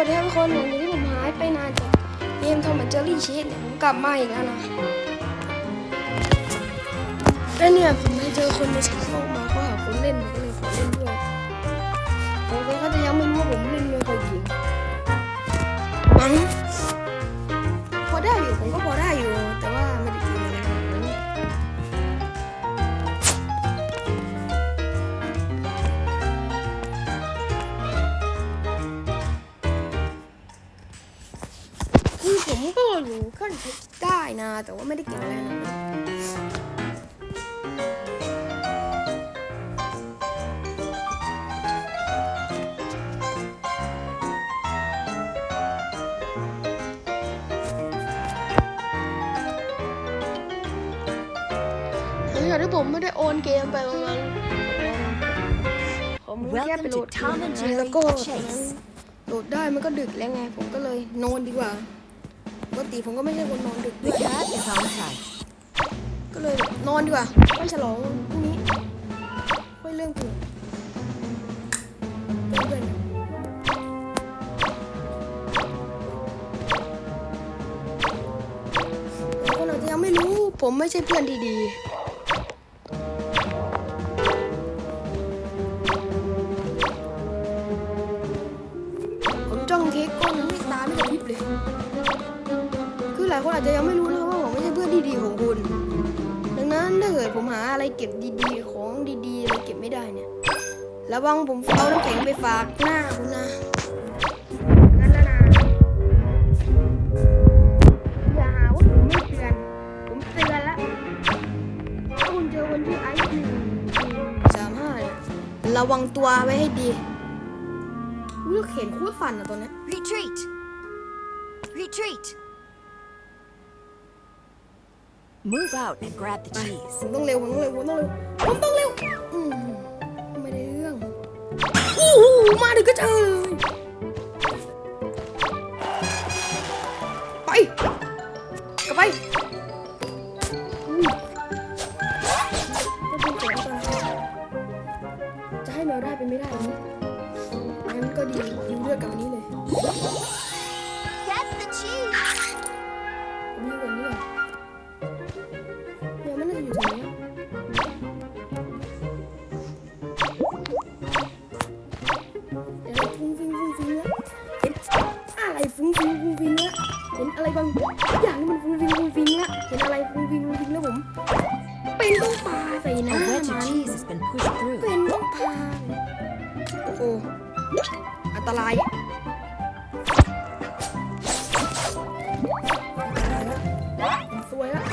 วัสดีครับทุกคนหลังจากที่ผมหายไปนานจากเกมทอมแอนเจอรี่ชีสเนี่ยผมกลับมาอีกแล้วนะแล้วเนี่ยผมไปเจอคนในชักโลกมาเขาหาคนเล่นผมก็เลยขอเล่นด้วยผมก็เขาจะยังไม่รู้ว่าผมเล่น ผมก็อยู่ขั้นเทคได้นะ แต่ว่าไม่ได้เก่งอะไรขนาดนั้นหลังจากที่ผมไม่ได้โอนเกมไปประมาณผมแค่ไปโหลด Welcome to Tom and นะ Jerry แล้วก็ตอนนั้น Chase โหลดได้มันก็ดึกแล้วไง ผมก็เลยนอนดีกว่าป กติผมก็ไม่ใช่คนนอนดึกด้วย cat is on track. ก็เลยนอนดีกว่าไม่ฉลองพรุ่งนี้ค่อยเรื่องกูเพื่อนคนอาจจะยังไม่รู้ผมไม่ใช่เพื่อนที่ดี อหลายคนอาจจะยังไม่รู้นะครับว่าผมไม่ใช่เพื่อนที่ดีของคุณ ดังนั้นถ้าเกิดผมหาอะไรเก็บดีๆ ของดีๆอะไรเก็บไม่ได้เนี่ย ระวังผมเอาน้ำแข็งไปฝากหน้าคุณนะงั้นแล้วนะอย่าหาว่าผมไม่เตือน ผมเตือนแล้วถ้าคุณเจอคนที่ไอซ์หนึ่งสามห้าเนี่ยระวังตัวไว้ให้ดีอุ้ยเข็นโคตรฟันอะตัวเนี้ย Retreat! Retreat! Move out and grab the ไป cheese. ผมต้องเร็ว ผมต้องเร็ว ผมต้องเร็ว ผมต้องเร็ว อืมไม่ได้เรื่องโอ้โหมาถึงก็เจอเลยไป น้า A มั wedge of น cheese has been pushed through. เป็นต้องพาโอ้โหอันตรายสวยแล้ว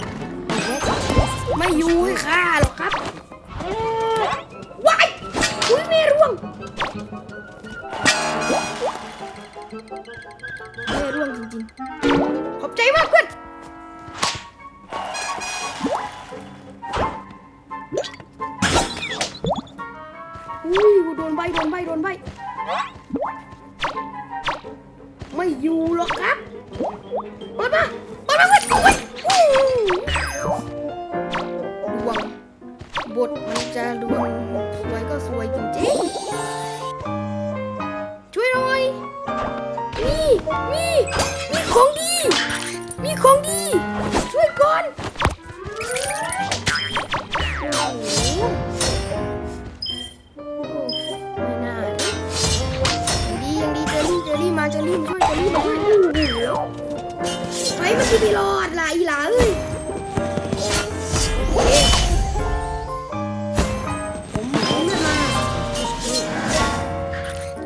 A wedge of cheese ไม่อยู่ให้ฆ่า อุ้ยโดนใบโดนใบโดนใบไม่อยู่หรอกครับเปิดมาเปิดมาเพื่อนเอาไว้อู้ดวงบทมันจะดวงสวยก็สวยจริง เจอรี่มาจอรี่มาช่วยเจอรี่มาช่วยโอ้โหไปมันที่ไม่รอดล่ะอีหลาเอ้ยผมผมจะมา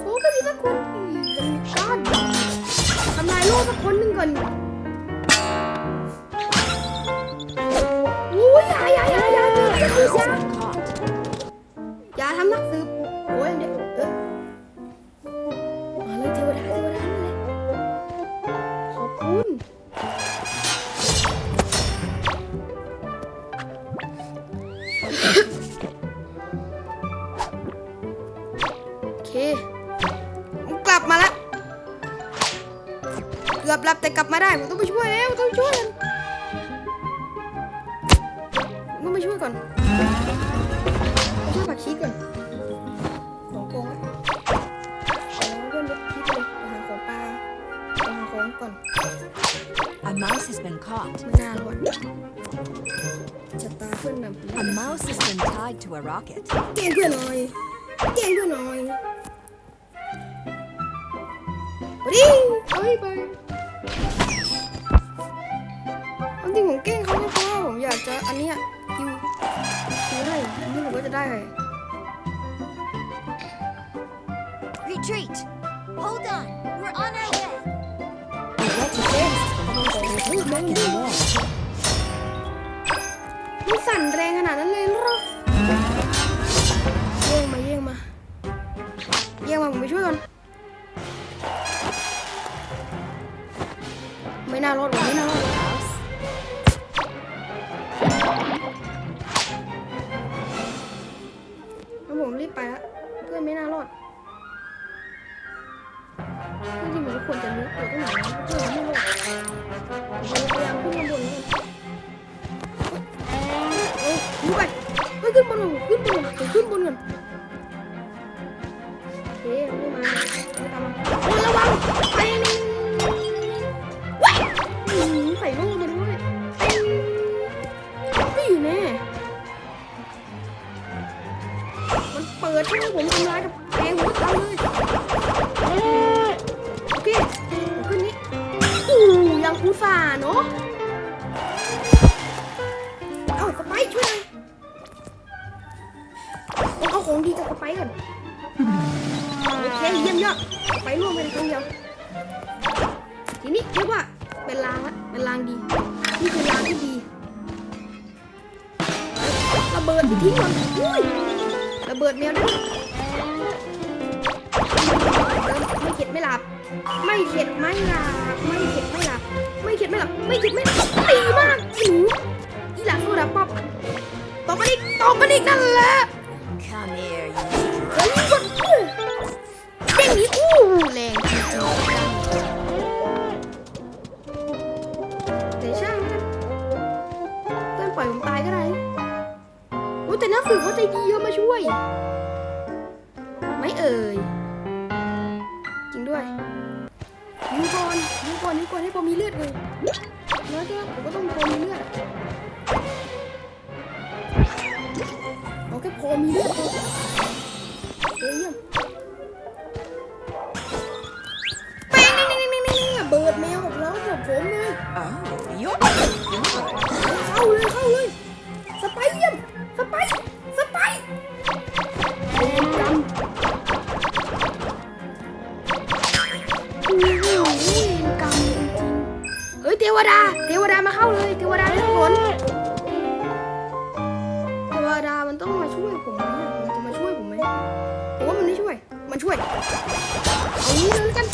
โอ้ก็มีสักคนอืมมันก้อนทำลายโลกสักคนหนึ่งก่อนอุ้ยอย่าอย่าอย่าอย่าอย่าอย่าอย่าอย่าทำนักสืบ ได้ผมต้องไปช่วยแล้วต้องไปช่วยกันผมต้องไปช่วยก่อนไปช่วยผักชีก่อนของโกงอะเอาเพื่อนเล็กพีไปเลยไปหาของปลาก่อน A mouse has been caught. ไม่น่ารอดชะตาเพื่อนนำ A mouse has been tied to a rocket. เก่งเพื่อนหน่อยเก่งเพื่อนหน่อยไปดิเอาให้ไป ริงผมเก่งเขาก็เพราะว่าผมอยากจะอันเนี้ยคิวคิวให้อันนี้ผมก็จะได้ Retreat! Hold on, we're on our way. พูดมันดิมันสั่นแรงขนาดนั้นเลยเหรอเย่งมาเย่งมาเย่งมาผมไปช่วยก่อนไม่น่ารอดว่ะไม่น่ารอด บไปละเพื่อนไม่น่ารอดที่จริงผมก็ควรจะรู้ตัวตั้งนานแล้วเพื่อนไม่รอดพยายามขึ้นมาบนนี่เอ้ยรู้ไปเฮ้ยขึ้นบนก่อนขึ้นบนก่อนขึ้นบนก่อนโอเคไม่มาไม่ตามมาระวังไปนี่ สไปช่วยหน่อยต้องเอาของดีจากสไปก่อน โอเคเยี่ยมยอดสไปร่วงไปในครั้งเดียว ทีนี้เรียกว่าเป็นรางละเป็นรางดี นี่คือรางที่ดี ระเบิดไปทิ้งก่อนอุ้ยระเบิดแมวได้ด้วยไม่เข็ดไม่หลับ ไม่เข็ดไม่หลับ ไม่เข็ดไม่หลับ ไม่เข็ดไม่หลับ ไม่เข็ดไม่หลับตีมากไอ้หนู อีหลังโซดาป๊อปตบกันอีกตบกันอีกนั่นแหละเฮ้ยกดอู้เด้งนี้อู้แรงจริงๆแต่ช่างนะเพื่อนปล่อยผมตายก็ได้โอ้แต่นักสืบเขาใจดีเขามาช่วย ไม่เอ่ย จริงด้วยยิงก่อนยิงก่อนยิงก่อนให้พอมีเลือดเลยแล้วก็ผมก็ต้องพอมีเลือด เอาแค่พอมีเลือดเฮ้ยแป้งนี่นี่นี่นี่เบิดแมวของเราของผมเลย Oh, you're good. เข้าเลยเข้าเลยสไปเยี่ยมสไปสไปเวรกรรมโอ้โหเวรกรรมจริงๆเฮ้ยเทวดา เทวดามาเข้าเลย เทวดาได้ผล ผมไหมมันจะมาช่วยผมไหมผมว่ามันไม่ช่วย มันช่วย เอางี้เลยแล้วกัน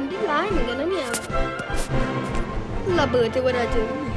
มนี่ก็เป็นร้ายเหมือนกันนะเนี่ยระเบิดเทวดาเจอ